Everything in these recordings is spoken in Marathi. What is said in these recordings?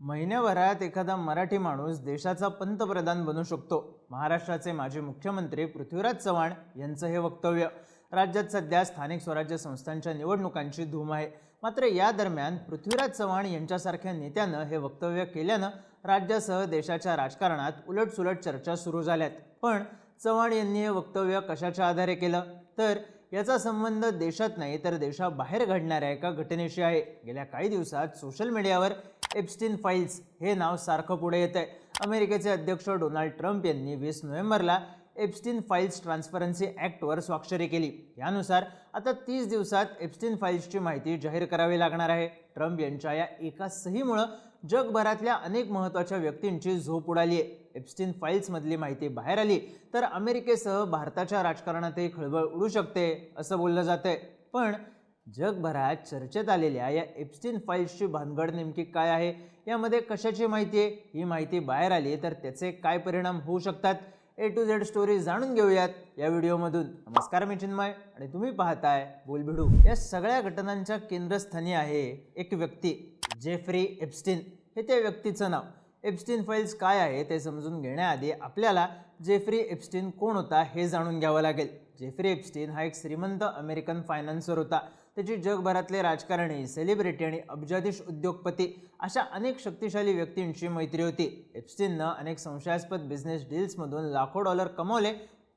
महिन्याभरात एखादा मराठी माणूस देशाचा पंतप्रधान बनू शकतो. महाराष्ट्राचे माजी मुख्यमंत्री पृथ्वीराज चव्हाण यांचं हे वक्तव्य. राज्यात सध्या स्थानिक स्वराज्य संस्थांच्या निवडणुकांची धूम आहे. मात्र या दरम्यान पृथ्वीराज चव्हाण यांच्यासारख्या नेत्यानं हे वक्तव्य केल्यानं राज्यासह देशाच्या राजकारणात उलटसुलट चर्चा सुरू झाल्यात. पण चव्हाण यांनी हे वक्तव्य कशाच्या आधारे केलं? तर याचा संबंध देशात नाही तर देशाबाहेर घडणाऱ्या एका घटनेशी आहे. गेल्या काही दिवसात सोशल मीडियावर एप्स्टीन फाईल्स हे नाव सारखं पुढे येत आहे अमेरिकेचे अध्यक्ष डोनाल्ड ट्रम्प यांनी वीस नोव्हेंबरला एप्स्टीन फाईल्स ट्रान्सपरन्सी ॲक्टवर स्वाक्षरी केली. यानुसार आता तीस दिवसात एप्स्टीन फाईल्सची माहिती जाहीर करावी लागणार आहे. ट्रम्प यांच्या या एका सहीमुळं जगभरातल्या अनेक महत्त्वाच्या व्यक्तींची झोप उडाली आहे. एप्स्टीन फाईल्समधली माहिती बाहेर आली तर अमेरिकेसह भारताच्या राजकारणातही खळबळ उडू शकते असं बोललं जातंय. पण जगभरात चर्चेत आलेल्या या एप्स्टीन फाईल्सची भानगड नेमकी काय आहे? यामध्ये कशाची माहिती आहे? ही माहिती बाहेर आली तर त्याचे काय परिणाम होऊ शकतात? ए टू झेड स्टोरी जाणून घेऊयात या व्हिडिओमधून. नमस्कार मी चिन्मय आणि तुम्ही पाहताय बोलभिडू या सगळ्या घटनांच्या केंद्रस्थानी आहे एक व्यक्ती जेफ्री एप्स्टीन हे त्या व्यक्तीचं नाव. एप्स्टीन फाईल्स काय आहे ते समजून घेण्याआधी आपल्याला जेफ्री एप्स्टीन कोण होता हे जाणून घ्यावं लागेल. जेफ्री एप्स्टीन हा एक श्रीमंत अमेरिकन फायनान्सर होता. त्याची जगभरातले राजकारणी सेलिब्रिटी आणि अब्जाधीश उद्योगपती अशा अनेक शक्तिशाली व्यक्तींची मैत्री होती. एप्स्टीननं अनेक संशयास्पद बिझनेस डील्समधून लाखो डॉलर कमावले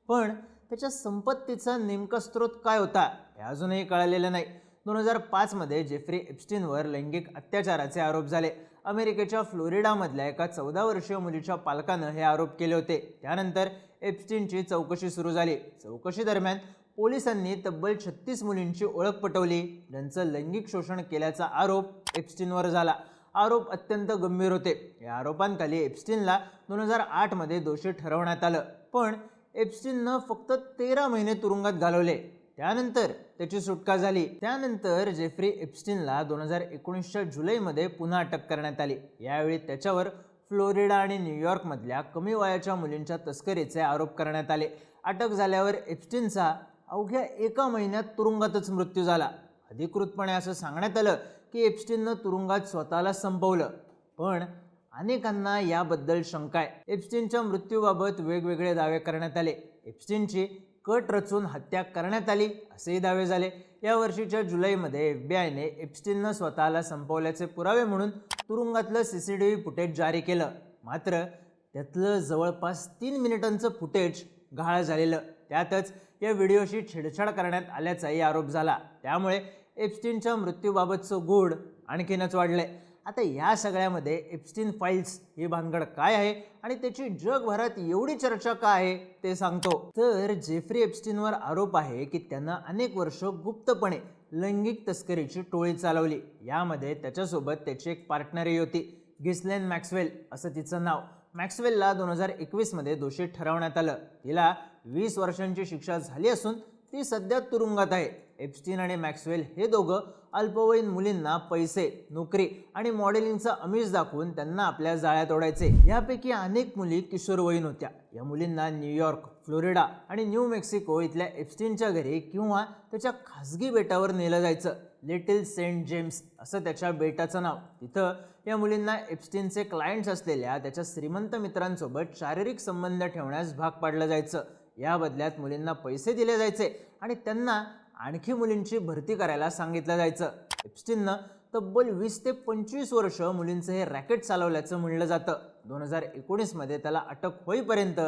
पण त्याच्या संपत्तीचा नेमका स्रोत काय होता हे अजूनही कळलेलं नाही. दोन हजार पाचमध्ये जेफ्री एप्स्टीनवर लैंगिक अत्याचाराचे आरोप झाले. अमेरिकेच्या फ्लोरिडामधल्या एका चौदा वर्षीय मुलीच्या पालकानं हे आरोप केले होते. त्यानंतर एप्स्टीनची चौकशी सुरू झाली. चौकशी दरम्यान पोलिसांनी तब्बल छत्तीस मुलींची ओळख पटवली. ज्यांचं लैंगिक शोषण केल्याचा आरोप एप्स्टीनवर झाला. आरोप अत्यंत गंभीर होते. या आरोपांखाली एप्स्टीनला दोन हजार आठमध्ये दोषी ठरवण्यात आलं. पण एप्स्टीननं फक्त तेरा महिने तुरुंगात घालवले. त्यानंतर त्याची सुटका झाली. त्यानंतर जेफ्री एप्स्टीनला दोन हजार एकोणीसच्या जुलैमध्ये पुन्हा अटक करण्यात आली. यावेळी त्याच्यावर फ्लोरिडा आणि न्यूयॉर्कमधल्या कमी वयाच्या मुलींच्या तस्करीचे आरोप करण्यात आले. अटक झाल्यावर एप्स्टीनचा अवघ्या एका महिन्यात तुरुंगातच मृत्यू झाला. अधिकृतपणे असं सांगण्यात आलं की एप्स्टीननं तुरुंगात स्वतःला संपवलं. पण अनेकांना याबद्दल शंका आहे. एप्स्टीनच्या मृत्यूबाबत वेगवेगळे दावे करण्यात आले. एप्स्टीनची कट रचून हत्या करण्यात आली असेही दावे झाले. या वर्षीच्या जुलैमध्ये एफ बी आयने एप्स्टीननं स्वतःला संपवल्याचे पुरावे म्हणून तुरुंगातलं C C T V footage जारी केलं. मात्र त्यातलं जवळपास तीन मिनिटांचं फुटेज गहाळ झालेलं. त्यातच या व्हिडिओशी छेडछाड करण्यात आल्याचाही आरोप झाला. त्यामुळे एप्स्टीनच्या मृत्यूबाबतचं गूढ आणखीनच वाढलंय. आता या सगळ्यामध्ये एप्स्टीन फाईल्स ही भानगड काय आहे आणि त्याची जगभरात एवढी चर्चा का आहे ते सांगतो. तर जेफ्री एप्स्टीनवर आरोप आहे की त्यांना अनेक वर्ष गुप्तपणे लैंगिक तस्करीची टोळी चालवली. यामध्ये त्याच्यासोबत त्याची एक पार्टनरही होती गिस्लेन मॅक्सवेल असं तिचं नाव. मॅक्सवेलला दोन हजार एकवीसमध्ये दोषी ठरवण्यात आलं. तिला वीस वर्षांची शिक्षा झाली असून ती सध्या तुरुंगात आहे. एप्स्टीन आणि मॅक्सवेल हे दोघं अल्पवयीन मुलींना पैसे नोकरी आणि मॉडेलिंगचा अमिष दाखवून त्यांना आपल्या जाळ्यात ओढायचे. यापैकी अनेक मुली किशोरवयीन होत्या. या मुलींना न्यूयॉर्क फ्लोरिडा आणि न्यू मेक्सिको इथल्या एप्स्टीनच्या घरी किंवा त्याच्या खासगी बेटावर नेलं जायचं. लिटिल सेंट जेम्स असं त्याच्या बेटाचं नाव. तिथं या मुलींना एप्स्टीनचे क्लायंट्स असलेल्या त्याच्या श्रीमंत मित्रांसोबत शारीरिक संबंध ठेवण्यास भाग पाडलं जायचं. या बदल्यात मुलींना पैसे दिले जायचे आणि त्यांना आणखी मुलींची भरती करायला सांगितलं जायचं. एप्स्टीननं तब्बल वीस ते पंचवीस वर्ष मुलींचं हे रॅकेट चालवल्याचं म्हणलं जातं. दोन हजार एकोणीसमध्ये त्याला अटक होईपर्यंत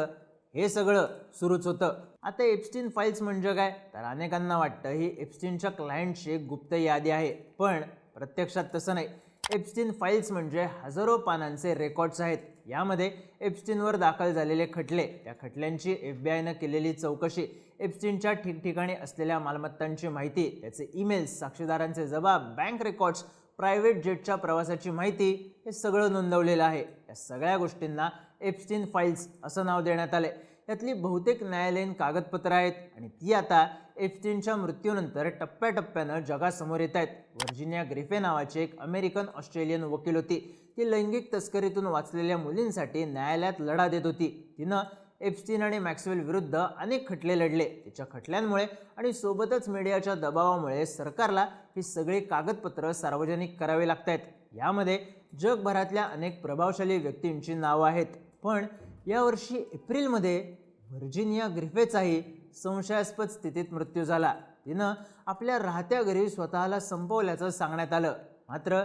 हे सगळं सुरूच होतं. आता एप्स्टीन फाईल्स म्हणजे काय? तर अनेकांना वाटतं ही एप्स्टीनच्या क्लायंटची एक गुप्त यादी आहे. पण प्रत्यक्षात तसं नाही. एप्स्टीन फाईल्स म्हणजे हजारो पानांचे रेकॉर्ड्स आहेत. यामध्ये एप्स्टीनवर दाखल झालेले खटले त्या खटल्यांची एफ बी आयनं केलेली चौकशी एप्स्टीनच्या ठिकठिकाणी असलेल्या मालमत्तांची माहिती त्याचे ईमेल्स साक्षीदारांचे जबाब बँक रेकॉर्ड्स प्रायव्हेट जेटच्या प्रवासाची माहिती हे सगळं नोंदवलेलं आहे. या सगळ्या गोष्टींना एप्स्टीन फाईल्स असं नाव देण्यात आले यातली बहुतेक न्यायालयीन कागदपत्रं आहेत. आणि ती आता एफस्टीनच्या मृत्यूनंतर टप्प्याटप्प्यानं जगासमोर येत आहेत व्हर्जिनिया ग्रिफे नावाची एक अमेरिकन ऑस्ट्रेलियन वकील होती. ती लैंगिक तस्करीतून वाचलेल्या मुलींसाठी न्यायालयात लढा देत होती. तिनं एप्स्टीन आणि मॅक्सवेल विरुद्ध अनेक खटले लढले. तिच्या खटल्यांमुळे आणि सोबतच मीडियाच्या दबावामुळे सरकारला ही सगळी कागदपत्रं सार्वजनिक करावी लागत आहेत यामध्ये जगभरातल्या अनेक प्रभावशाली व्यक्तींची नावं आहेत. पण यावर्षी एप्रिलमध्ये व्हर्जिनिया ग्रिफेचाही संशयास्पद स्थितीत मृत्यू झाला. तिनं आपल्या राहत्या घरी स्वतःला संपवल्याचं सांगण्यात आलं. मात्र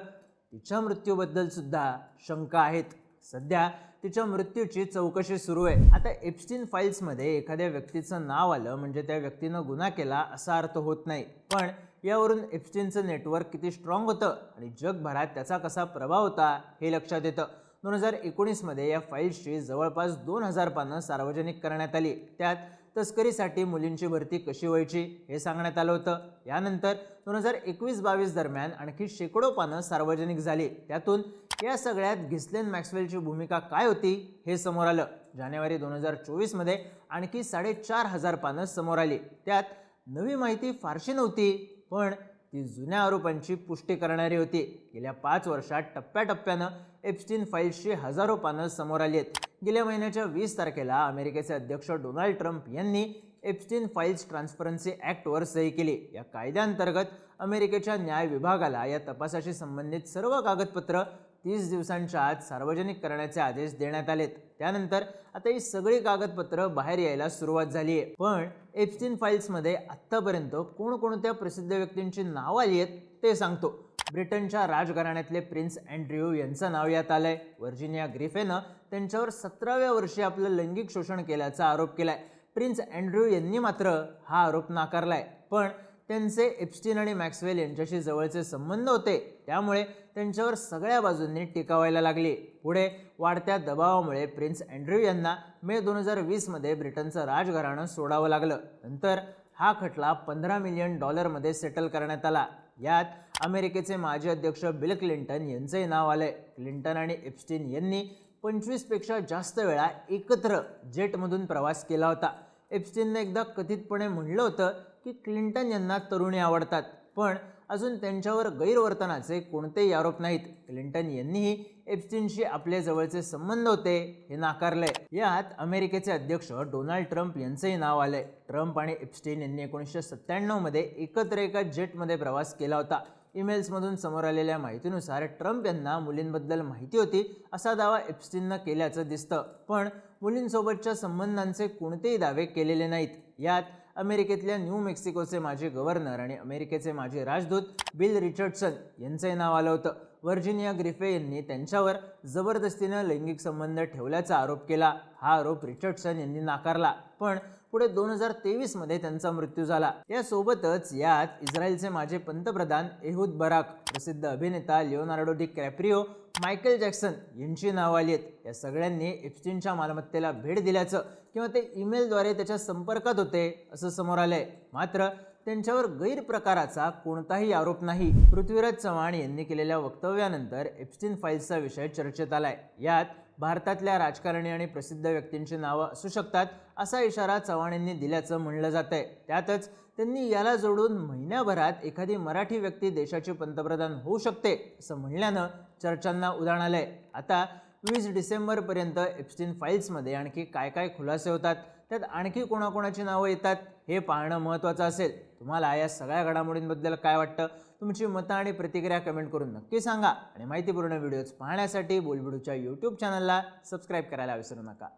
तिच्या मृत्यूबद्दल सुद्धा शंका आहेत. सध्या तिच्या मृत्यूची चौकशी सुरू आहे. आता एप्स्टीन फाईल्समध्ये एखाद्या व्यक्तीचं नाव आलं म्हणजे त्या व्यक्तीनं गुन्हा केला असा अर्थ होत नाही. पण यावरून एप्स्टीनचं नेटवर्क किती स्ट्रॉंग होतं आणि जगभरात त्याचा कसा प्रभाव होता हे लक्षात येतं. दोन हजार एकोणीसमध्ये या फाईल्सची जवळपास दोन हजार पानं सार्वजनिक करण्यात आली. त्यात तस्करीसाठी मुलींची भरती कशी व्हायची हे सांगण्यात आलं होतं. यानंतर दोन हजार एकवीस बावीस दरम्यान आणखी शेकडो पानं सार्वजनिक झाली. त्यातून या सगळ्यात घिसलेन मॅक्सवेलची भूमिका काय होती हे समोर आलं. जानेवारी दोन हजार चोवीसमध्ये आणखी साडेचार हजार पानं समोर आली. त्यात नवी माहिती फारशी नव्हती पण ती जुन्या आरोपांची पुष्टी करणारी होती. गेल्या पाच वर्षात टप्प्याटप्प्यानं एप्स्टीन फाईल्सची हजारो पानं समोर आली आहेत. गेल्या महिन्याच्या वीस तारखेला अमेरिकेचे अध्यक्ष डोनाल्ड ट्रम्प यांनी एप्स्टीन फाईल्स ट्रान्सपरन्सी ॲक्टवर सही केली. या कायद्याअंतर्गत अमेरिकेच्या न्याय विभागाला या तपासाशी संबंधित सर्व कागदपत्र तीस दिवसांच्या आत सार्वजनिक करण्याचे आदेश देण्यात आलेत. त्यानंतर आता ही सगळी कागदपत्रं बाहेर यायला सुरुवात झाली आहे. पण एप्स्टीन फाईल्समध्ये आत्तापर्यंत कोणकोणत्या प्रसिद्ध व्यक्तींची नावं आली आहेत ते सांगतो. ब्रिटनच्या राजघराण्यातले प्रिन्स अँड्र्यू यांचं नाव यात आलंय. व्हर्जिनिया ग्रिफेनं त्यांच्यावर सतराव्या वर्षी आपलं लैंगिक शोषण केल्याचा आरोप केलाय. प्रिन्स अँड्र्यू यांनी मात्र हा आरोप नाकारलाय. पण त्यांचे एप्स्टीन आणि मॅक्सवेल यांच्याशी जवळचे संबंध होते. त्यामुळे त्यांच्यावर सगळ्या बाजूंनी टिकावायला लागली. पुढे वाढत्या दबावामुळे प्रिन्स अँड्र्यू यांना मे दोन हजार वीसमध्ये ब्रिटनचं राजघराणं सोडावं लागलं. नंतर हा खटला पंधरा मिलियन डॉलरमध्ये सेटल करण्यात आला. यात अमेरिकेचे माजी अध्यक्ष बिल क्लिंटन यांचंही नाव आलंय क्लिंटन आणि एप्स्टीन यांनी पंचवीसपेक्षा जास्त वेळा एकत्र जेटमधून प्रवास केला होता. एप्स्टीनने एकदा कथितपणे म्हणलं होतं की क्लिंटन यांना तरुणी आवडतात. पण अजून त्यांच्यावर गैरवर्तनाचे कोणतेही आरोप नाहीत. क्लिंटन यांनीही एप्स्टीनशी आपले जवळचे संबंध होते हे नाकारले. यात अमेरिकेचे अध्यक्ष डोनाल्ड ट्रम्प यांचंही नाव आले. ट्रम्प आणि एप्स्टीन यांनी एकोणीसशे सत्त्याण्णवमध्ये एकत्र एका जेटमध्ये प्रवास केला होता. ईमेल्समधून समोर आलेल्या माहितीनुसार ट्रम्प यांना मुलींबद्दल माहिती होती असा दावा एप्स्टीननं केल्याचं दिसतं. पण मुलींसोबतच्या संबंधांचे कोणतेही दावे केलेले नाहीत. यात अमेरिकेतल्या न्यू मेक्सिकोचे माजी गव्हर्नर आणि अमेरिकेचे माजी राजदूत बिल रिचर्डसन यांचंही नाव आलं होतं. व्हर्जिनिया ग्रिफे यांनी त्यांच्यावर जबरदस्तीनं लैंगिक संबंध ठेवल्याचा आरोप केला. हा आरोप रिचर्डसन यांनी नाकारला. पण पुढे दोन हजार तेवीसमध्ये त्यांचा मृत्यू झाला. यासोबतच यात इस्रायलचे माजी पंतप्रधान एहूद बराक प्रसिद्ध अभिनेता Leonardo DiCaprio Michael Jackson यांची नावं आली आहेत. या सगळ्यांनी एप्स्टीनच्या मालमत्तेला भेट दिल्याचं किंवा ते ईमेलद्वारे त्याच्या संपर्कात होते असं समोर आलंय. मात्र त्यांच्यावर गैरप्रकाराचा कोणताही आरोप नाही. पृथ्वीराज चव्हाण यांनी केलेल्या वक्तव्यानंतर एप्स्टीन फाईल्सचा विषय चर्चेत आलाय. यात भारतातल्या राजकारणी आणि प्रसिद्ध व्यक्तींची नावं असू शकतात असा इशारा चव्हाण यांनी दिल्याचं म्हणलं जात आहे त्यातच त्यांनी याला जोडून महिन्याभरात एखादी मराठी व्यक्ती देशाचे पंतप्रधान होऊ शकते असं म्हणल्यानं चर्चांना उदाहरण आलं आहे आता वीस डिसेंबरपर्यंत एप्स्टीन फाईल्समध्ये आणखी काय काय खुलासे होतात? त्यात आणखी कोणाकोणाची नावं येतात? हे पाहणं महत्त्वाचं असेल. तुम्हाला या सगळ्या घडामोडींबद्दल काय वाटतं? तुमची मतं आणि प्रतिक्रिया कमेंट करून नक्की सांगा. आणि माहितीपूर्ण व्हिडिओज पाहण्यासाठी बोलबिडूच्या यूट्यूब चॅनलला सबस्क्राईब करायला विसरू नका.